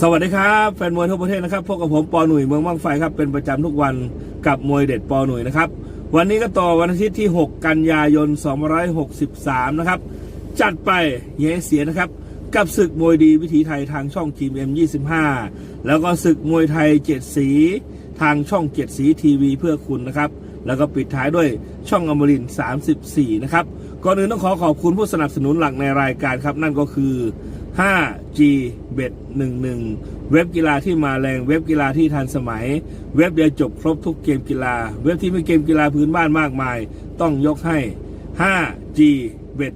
สวัสดีครับแฟนมวยทั่วประเทศนะครับพบกับผมปอหนุ่ยเมืองบางไฟครับเป็นประจำทุกวันกับมวยเด็ดปอหนุ่ยนะครับวันนี้ก็ต่อวันอาทิตย์ที่ 6 กันยายน 2563 นะครับ จัดไปเย้เสียนะครับ กับศึกมวยดีวิถีไทยทางช่องทีม M25 แล้วก็ศึกมวยไทยเจ็ดสีทางช่องเจ็ดสีทีวีเพื่อคุณนะครับ แล้วก็ปิดท้ายด้วยช่องอมรินทร์34 นะครับก่อนอื่นต้องขอขอบคุณผู้สนับสนุนหลักในรายการครับ นั่นก็คือ 5G Bet 11 เว็บกีฬาที่มาแรง เว็บกีฬาที่ทันสมัย เว็บเดียวจบครบทุกเกมกีฬา เว็บที่มีเกมกีฬาพื้นบ้านมากมาย ต้องยกให้ 5G Bet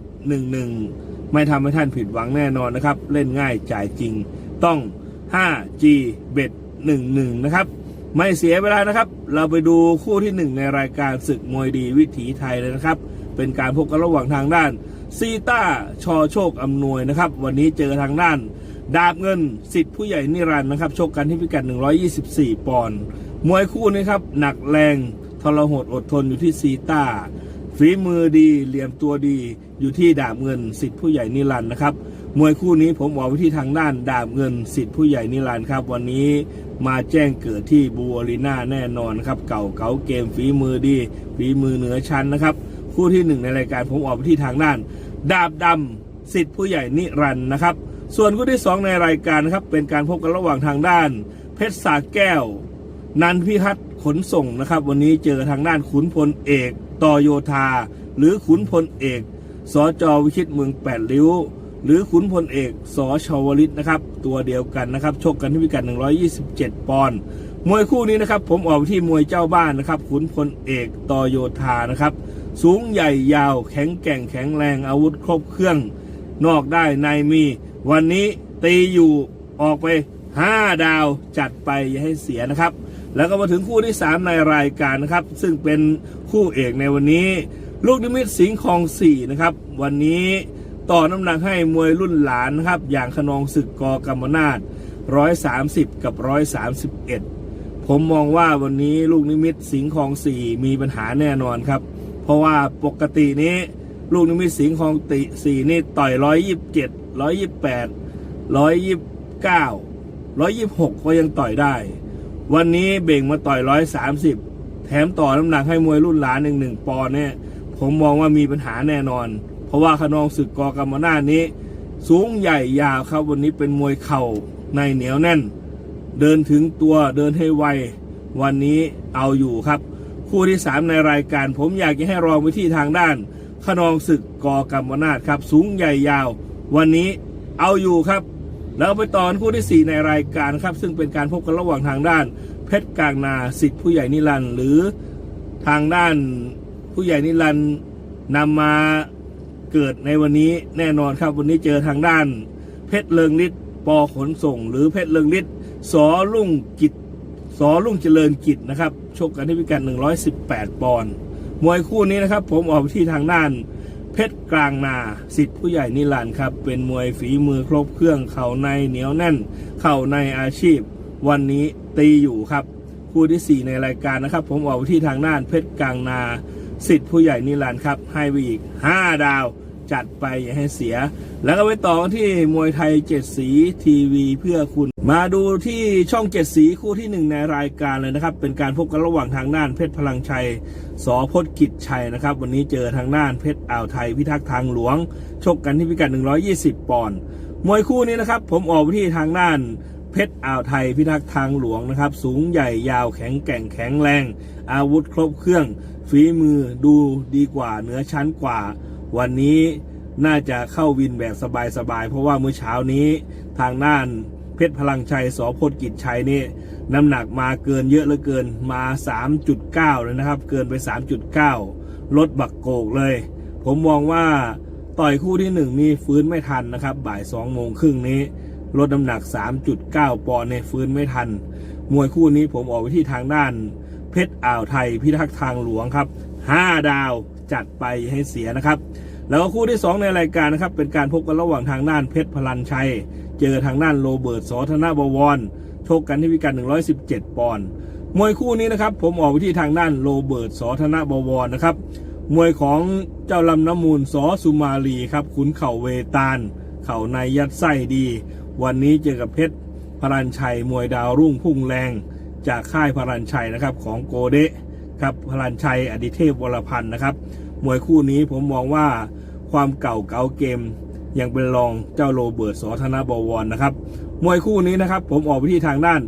11 ไม่ทำให้ท่านผิดหวังแน่นอนนะครับ เล่นง่ายจ่ายจริง ต้อง 5G Bet 11 นะครับ ไม่เสียเวลานะครับ เราไปดูคู่ที่หนึ่งในรายการศึกมวยดีวิถีไทยเลยนะครับ เป็นการพบกันระหว่างทางด้าน ซีต้าชอโชคอำนวยนะครับ วันนี้เจอทางด้าน ดาบเงินสิทธิ์ผู้ใหญ่นิรันด์นะครับชกกันที่พิกัด 124 ปอนด์มวยคู่นี้ครับ หนักแรงทรหดอดทนอยู่ที่ซีต้าฝีมือดีเหลี่ยมตัวดีอยู่ที่ดาบเงินสิทธิ์ผู้ใหญ่นิรันด์นะครับมวยคู่นี้ผมบอกไว้ที่ทางด้านดาบเงินสิทธิ์ผู้ใหญ่นิรันด์ครับ วันนี้มาแจ้งเกิดที่บูอารีนาแน่นอนครับ เก่าเก๋าเกมฝีมือดีฝีมือเหนือชั้นนะครับ คู่ที่หนึ่งในรายการผมออกไปที่ทางด้าน ดาบดำสิทธิ์ผู้ใหญ่นิรันต์นะครับ ส่วนคู่ที่สองในรายการนะครับเป็นการพบกันระหว่างทางด้าน เพชรสาแก้ว นันพิพัฒน์ขนส่งนะครับ วันนี้เจอทางด้านขุนพลเอกต่อโยธา หรือขุนพลเอกสจวิชิตเมืองแปดริ้ว หรือขุนพลเอกสชวลิตนะครับ ตัวเดียวกันนะครับชกกันที่พิกัด 127 ปอนด์มวยคู่นี้นะครับ ผมออกไปที่มวยเจ้าบ้านนะครับ ขุนพลเอกต่อโยธานะครับ สูงใหญ่ยาวแข็งแกร่งแข็งแรงอาวุธครบเครื่อง นอกได้ในมี วันนี้ตีอยู่ออกไป 5 ดาวจัดไปอย่าให้เสียนะครับ แล้วก็มาถึงคู่ที่ 3 ในรายการนะครับ ซึ่งเป็นคู่เอกในวันนี้ ลูกนิมิตสิงห์คลอง4นะครับ วันนี้ต่อน้ำหนักให้มวยรุ่นหลานนะครับ อย่างขนองศึกกอกรรมนาศ130 กับ 131 ผมมองว่าวันนี้ลูกนิมิตสิงห์คลอง4มีปัญหาแน่นอนครับ เพราะว่าปกตินี้ ลูกนิมิตสิงห์คลองติสี่นี่ต่อยร้อยยี่สิบเจ็ดร้อยยี่สิบแปดร้อยยี่สิบเก้าร้อยยี่สิบหกก็ยังต่อยได้ วันนี้เบ่งมาต่อยร้อยสามสิบแถมต่อน้ำหนักให้มวยรุ่นหลานหนึ่งหนึ่งปอนเนี่ย ผมมองว่ามีปัญหาแน่นอน เพราะว่าขนองศึกกอกรรมนานี้ สูงใหญ่ยาวครับวันนี้เป็นมวยเข่าในเหนียวแน่น เดินถึงตัวเดินให้ไว วันนี้เอาอยู่ครับ คู่ที่ 3 ในรายการ ผมอยากจะให้รองไปที่ทางด้านขนองศึกกอกรรมนาศครับ สูงใหญ่ยาว วันนี้เอาอยู่ครับ แล้วไปตอนคู่ที่ 4 ในรายการครับ ซึ่งเป็นการพบกันระหว่างทางด้าน เพชรกลางนาสิทธิผู้ใหญ่นิรันดร์หรือทางด้านผู้ใหญ่นิรันดร์นำมาเกิดในวันนี้แน่นอนครับวันนี้เจอทางด้าน เพชรเลิงฤทธิ์ปอขนส่ง หรือเพชรเลิงฤทธิ์สอลุ่งกิจ สอลุ่งเจริญกิจนะครับ ชกกันที่พิกัด118 ปอนด์มวยคู่นี้นะครับ ผมออกไปที่ทางด้านเพชรกลางนาสิทธิ์ผู้ใหญ่นิรันดร์ครับ เป็นมวยฝีมือครบเครื่อง เข่าในเหนียวแน่น เข่าในอาชีพ วันนี้ตีอยู่ครับ คู่ที่ 4 ในรายการนะครับ ผมออกไปที่ทางด้านเพชรกลางนาสิทธิ์ผู้ใหญ่นิรันดร์ครับ ให้ไปอีก 5 ดาว จัดไปอย่าให้เสีย แล้วก็ไปต่อที่มวยไทยเจ็ดสีทีวีเพื่อคุณ มาดูที่ช่องเจ็ดสีคู่ที่หนึ่งในรายการเลยนะครับ เป็นการพบกันระหว่างทางด้านเพชรพลังชัยสอพจน์กิจชัยนะครับ วันนี้เจอทางด้านเพชรอ่าวไทยพิทักษ์ทางหลวง ชกกันที่พิกัด 120 ปอนด์มวยคู่นี้นะครับ ผมออกไปที่ทางด้านเพชรอ่าวไทยพิทักษ์ทางหลวงนะครับ สูงใหญ่ยาวแข็งแกร่งแข็งแรง อาวุธครบเครื่องฝีมือดูดีกว่าเหนือชั้นกว่า วันนี้น่าจะเข้าวินแบบสบายๆ เพราะว่าเมื่อเช้านี้ทางด้านเพชรพลังชัยสพจกิจชัยนี่น้ำหนักมาเกินเยอะเหลือเกินมา 3.9 เลยนะครับ เกินไป 3.9 ลดบักโกกเลย ผมมองว่าต่อยคู่ที่หนึ่งนี่ฟื้นไม่ทันนะครับ บ่าย2โมงครึ่งนี้ลดน้ำหนัก 3.9 ปอนด์เนี่ยฟื้นไม่ทัน มวยคู่นี้ผมออกไปที่ทางด้าน เพชรอ่าวไทยพิทักษ์ทางหลวงครับ 5 ดาว จัดไปให้เสียนะครับ แล้วก็คู่ที่ 2 ในรายการนะครับ เป็นการพบกันระหว่างทางด้านเพชรพลันชัย เจอทางด้านโรเบิร์ตสอธนบวรชกกันที่พิกัด117 ปอนด์มวยคู่นี้นะครับ ผมออกไปที่ทางด้านโรเบิร์ตสอธนบวรนะครับมวยของเจ้าลำน้ำมูลสอสุมาลีครับขุนเข่าเวตาล เข่าในยัดไส้ดี วันนี้เจอกับเพชรพรัญชัยมวยดาวรุ่งพุ่งแรง จากค่ายพรัญชัยนะครับของโกเดะ ครับพรัญชัยอดิเทพวรพันธ์นะครับ มวยคู่นี้ผมมองว่าความเก่าเก่าเกม ยังเป็นรองเจ้าโรเบิร์ตสอธนบวรนะครับ มวยคู่นี้นะครับ ผมออกไปที่ทางด้าน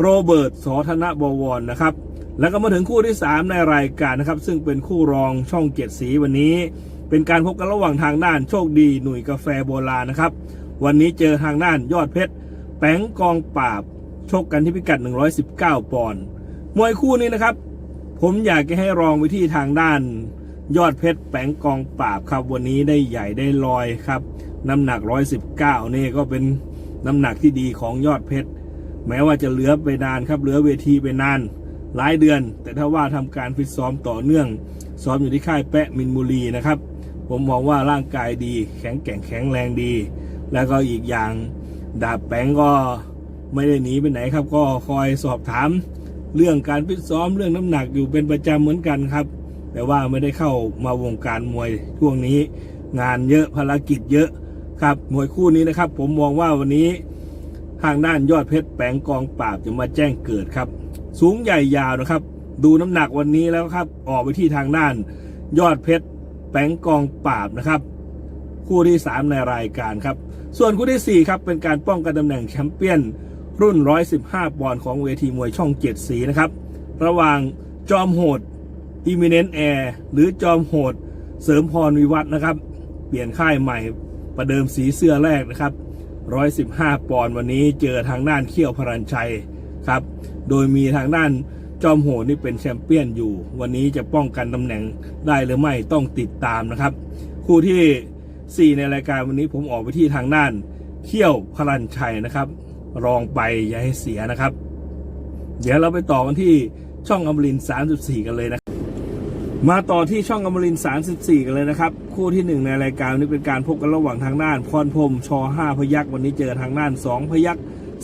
โรเบิร์ตสอธนบวรนะครับ แล้วก็มาถึงคู่ที่ 3 ในรายการนะครับ ซึ่งเป็นคู่รองช่องเกียรติสีวันนี้ เป็นการพบกันระหว่างทางด้านโชคดีหนุ่ยกาแฟโบราณนะครับ วันนี้เจอทางด้านยอดเพชรแป้งกองปราบชกกันที่พิกัด 119 ปอนด์มวยคู่นี้นะครับ ผมอยากจะให้รองไปที่ทางด้าน ยอดเพชรแป้งกองปราบครับ วันนี้ได้ใหญ่ได้ลอยครับ น้ำหนัก 119 นี่ก็เป็นน้ำหนักที่ดีของยอดเพชร แม้ว่าจะเหลือไปนานครับ เหลือเวทีไปนาน หลายเดือน แต่ถ้าว่าทำการฟิตซ้อมต่อเนื่อง ซ้อมอยู่ที่ค่ายแปะมินบุรีนะครับ ผมมองว่าร่างกายดี แข็งแกร่งแข็งแรงดี แล้วก็อีกอย่างดาบแป้งก็ไม่ได้หนีไปไหนครับ ก็คอยสอบถาม เรื่องการฟิตซ้อมเรื่องน้ำหนักอยู่เป็นประจำเหมือนกันครับ แต่ว่าไม่ได้เข้ามาวงการมวยช่วงนี้ งานเยอะภารกิจเยอะครับมวยคู่นี้นะครับ ผมมองว่าวันนี้ทางด้านยอดเพชรแปงกองปราบจะมาแจ้งเกิดครับ สูงใหญ่ยาวนะครับ ดูน้ำหนักวันนี้แล้วครับ ออกไปที่ทางด้าน ยอดเพชรแปงกองปราบนะครับ คู่ที่ 3 ในรายการครับ ส่วนคู่ที่ 4 ครับ เป็นการป้องกันตำแหน่งแชมเปี้ยน รุ่น 115 ปอนด์ของเวทีมวยช่องเจ็ดสีนะครับ ระหว่างจอมโหดอิมิเนนแอร์หรือจอมโหดเสริมพรวิวัฒน์นะครับ เปลี่ยนค่ายใหม่ประเดิมสีเสื้อแรกนะครับ 115 ปอนด์วันนี้เจอทางด้านเขี้ยวพรัญชัยครับ โดยมีทางด้านจอมโหดนี่เป็นแชมเปี้ยนอยู่ วันนี้จะป้องกันตำแหน่งได้หรือไม่ต้องติดตามนะครับ คู่ที่ 4 ในรายการวันนี้ผมออกไปที่ทางด้านเขี้ยวพรัญชัยนะครับ รองไปอย่าให้เสียนะครับ เดี๋ยวเราไปต่อกันที่ช่องอมรินทร์34 กันเลยนะมาต่อที่ช่องอมรินทร์34 กันเลยนะครับ คู่ที่หนึ่งในรายการวันนี้เป็นการพบกันระหว่างทางด้านพรพรมช5พยักวันนี้เจอทางด้าน 2 พยัก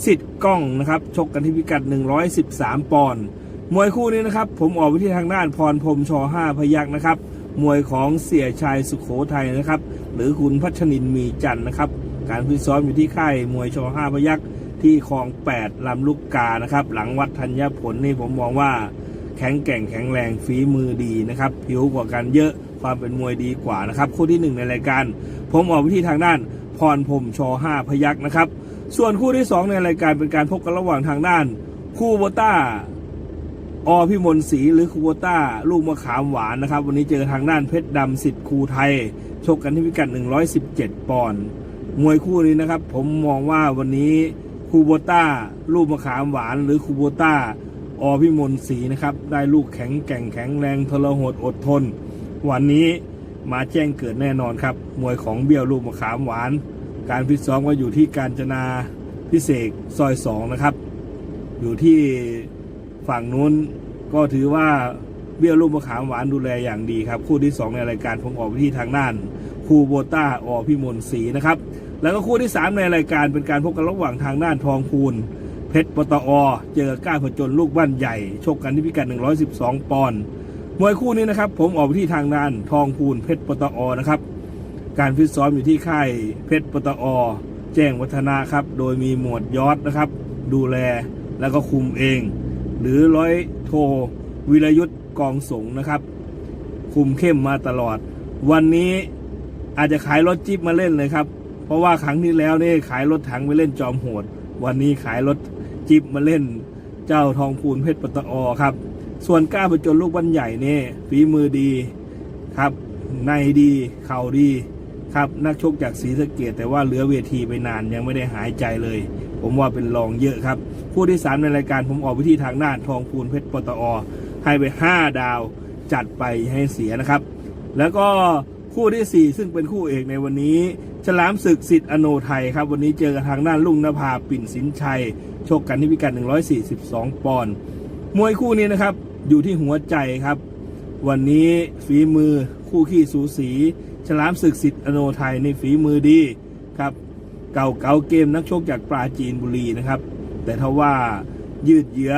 สิทธิ์ก้องนะครับ ชกกันที่พิกัด 113 ปอนด์มวยคู่นี้นะครับ ผมออกไปที่ทางด้านพรพรมช5พยักนะครับ มวยของเสียชัยสุขโขทัยนะครับ หรือคุณพัชนินมีจันนะครับ การฟิซ้อมอยู่ที่ค่ายมวยช5พยัก ที่คลอง 8 ลำลูกกานะครับ หลังวัดธัญญผลนี่ผมมองว่าแข็งแกร่งแข็งแรงฝีมือดีนะครับผิวกว่ากันเยอะความเป็นมวยดีกว่านะครับคู่ที่หนึ่งในรายการ ผมออกไปที่ทางด้านพรพรมชห้าพยักนะครับ ส่วนคู่ที่สองในรายการเป็นการพบกันระหว่างทางด้าน คู่โบต้าอพิมลศรีหรือคูโบต้า ลูกมะขามหวานนะครับ วันนี้เจอทางด้านเพชรดำสิทธิ์คูไทย ชกกันที่พิกัด 117 ปอนด์มวยคู่นี้นะครับ ผมมองว่าวันนี้ คูโบต้าลูกมะขามหวานหรือคูโบต้าอพิมลศรีนะครับ ได้ลูกแข็งแกร่งแข็งแรงทรหดอดทน วันนี้มาแจ้งเกิดแน่นอนครับ มวยของเบี้ยวลูกมะขามหวาน การฟิตซ้อมก็อยู่ที่การจนาพิเศษซอยสองนะครับ อยู่ที่ฝั่งนู้นก็ถือว่าเบี้ยวลูกมะขามหวานดูแลอย่างดีครับ คู่ที่ 2 ในรายการผมออกไปที่ทางด้าน คูโบต้าอพิมลศรีนะครับ แล้วก็คู่ที่ 3 ในรายการเป็นการพบกันระหว่างทางด้านทองคูณเพชรปตอ เจอก้าผจญลูกบ้านใหญ่ ชกกันที่พิกัด 112 ปอนด์มวยคู่นี้นะครับ ผมออกไปที่ทางด้านทองคูณเพชรปตอนะครับ การฟิตซ้อมอยู่ที่ค่ายเพชรปตอ แจ้งวัฒนะครับ โดยมีหมวดยอดนะครับ ดูแลแล้วก็คุมเอง หรือร้อยโทวิรยุทธ์กองสงนะครับ คุมเข้มมาตลอด วันนี้อาจจะขายรถจิ๊บมาเล่นเลยครับ ราะว่าครั้งที่แล้วนี่ขายรถถังไปเล่นจอมโหด วันนี้ขายรถจิบมาเล่นเจ้าทองคูณเพชรปตอครับ ส่วนกล้าประจนลูกบันใหญ่นี่ฝีมือดีครับในดีเข่าดีครับนักชกจากศรีสะเกดแต่ว่าเหลือเวทีไปนานยังไม่ได้หายใจเลย ผมว่าเป็นรองเยอะครับคู่ที่สามในรายการผมออกไปที่ทางด้านทองคูณเพชรปตอให้ไป 5 ดาวจัดไปให้เสียนะครับ แล้วก็คู่ที่ 4 ซึ่งเป็นคู่เอกในวันนี้ ฉลามศึกสิทธิ์อโนไทยครับ วันนี้เจอกับทางด้านลุงนภาปิ่นสินชัย โชกกันที่พิกัด 142 ปอนด์มวยคู่นี้นะครับ อยู่ที่หัวใจครับ วันนี้ฝีมือคู่ขี้สูสี ฉลามศึกสิทธิ์อโนไทยในฝีมือดีครับ เก่าเก่าเกมนักชกจากปราจีนบุรีนะครับ แต่ถ้าว่ายืดเยื้อ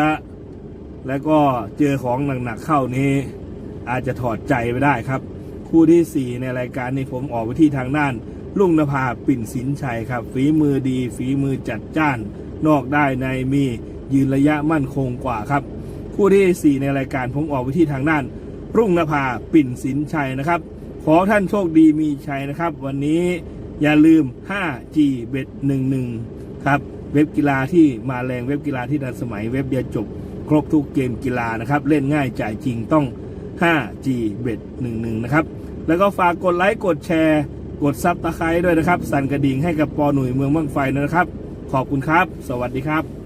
แล้วก็เจอของหนักๆเข้านี้ อาจจะถอดใจไปได้ครับ คู่ที่ 4 ในรายการนี้ผมออกไปที่ทางด้านลุงนภาปิ่นสินชัยครับ ฝีมือดี ฝีมือจัดจ้าน นอกได้ในมียืนระยะมั่นคงกว่าครับ คู่ที่ 4 ในรายการผมออกไปที่ทางด้านรุ่งนภาปิ่นสินชัยนะครับ ขอท่านโชคดีมีชัยนะครับ วันนี้อย่าลืม 5G เบ็ด11 ครับ เว็บกีฬาที่มาแรงเว็บกีฬาที่ทันสมัยเว็บเดียวจบ ครบทุกเกมกีฬานะครับ เล่นง่ายจ่ายจริงต้อง 5G เบ็ด11 นะครับ แล้วก็ฝากกดไลค์กดแชร์ กดซับตะไคร้ด้วยนะครับ สั่นกระดิ่งให้กับปอหนุ่ยเมืองเมืองไฟนะครับ ขอบคุณครับ สวัสดีครับ